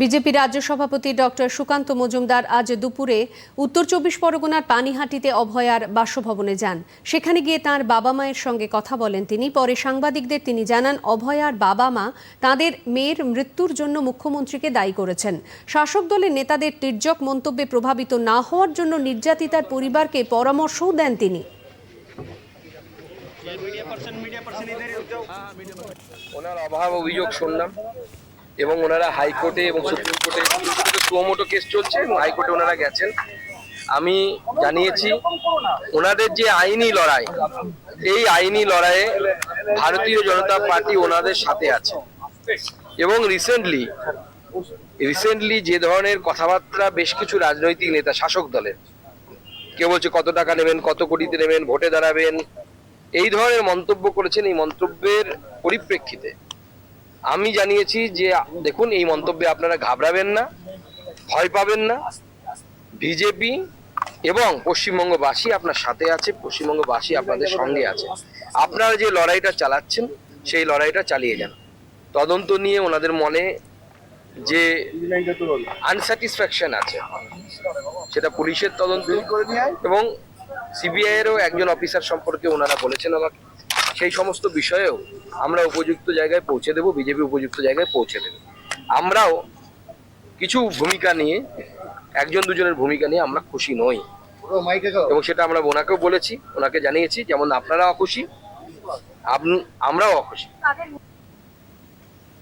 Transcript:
BJP রাজ্য সভাপতি doctor Sukanta Majumdar আজ দুপুরে উত্তর চব্বিশ পরগনার পানিহাটিতে অভয়ার বাসভবনে যান। সেখানে গিয়ে তার বাবা মায়ের সঙ্গে কথা বলেন তিনি। পরে সাংবাদিকদের তিনি জানান অভয়ার বাবা মা তাদের মেয়ের মৃত্যুর জন্য মুখ্যমন্ত্রীকে দায়ী করেছেন। শাসক দলের নেতাদের তির্যক মন্তব্যে প্রভাবিত না হওয়ার জন্য নির্যাতিতার পরিবারকে পরামর্শও দেন তিনি। ওনার অভাব অভিযোগ শুনলাম। এবং ওনারা হাইকোর্টে এবং সুপ্রিম কোর্টে সুমোটো কেস চলছে এবং হাইকোর্টে ওনারা গেছেন। আমি জানিয়েছি, ওনাদের যে আইনি লড়াই, এই আইনি লড়াইয়ে ভারতীয় জনতা পার্টি ওনাদের সাথে আছে। এবং রিসেন্টলি রিসেন্টলি যে ধরনের কথাবার্তা বেশ কিছু রাজনৈতিক নেতা, শাসক দলের, কেউ বলছে কত টাকা নেবেন, কত কোটিতে নেবেন, ভোটে দাঁড়াবেন, এই ধরনের মন্তব্য করেছেন। এই মন্তব্যের পরিপ্রেক্ষিতে আমি জানিয়েছি যে দেখুন এই মন্তব্যে আপনারা ঘাবড়াবেন না ভয় পাবেন না। বিজেপি এবং পশ্চিমবঙ্গবাসী আপনার সাথে আছে পশ্চিমবঙ্গবাসী আপনাদের সঙ্গে আছে। আপনারা যে লড়াইটা চালাচ্ছেন সেই লড়াইটা চালিয়ে যান। তদন্ত নিয়ে ওনাদের মনে যে আনস্যাটিসফ্যাকশন আছে সেটা পুলিশের তদন্ত এবং সিবিআই এরও একজন অফিসার সম্পর্কে ওনারা বলেছেন আমাকে। সেই সমস্ত বিষয়েও আমরা উপযুক্ত জায়গায় পৌঁছে দেব বিজেপি উপযুক্ত জায়গায় পৌঁছে দেবে। আমরাও কিছু ভূমিকা নিয়ে একজন দুজনের ভূমিকা নিয়ে আমরা খুশি নই। এবং সেটা আমরা ওনাকেও বলেছি ওনাকে জানিয়েছি যেমন আপনারা খুশি আমরাও অখুশি।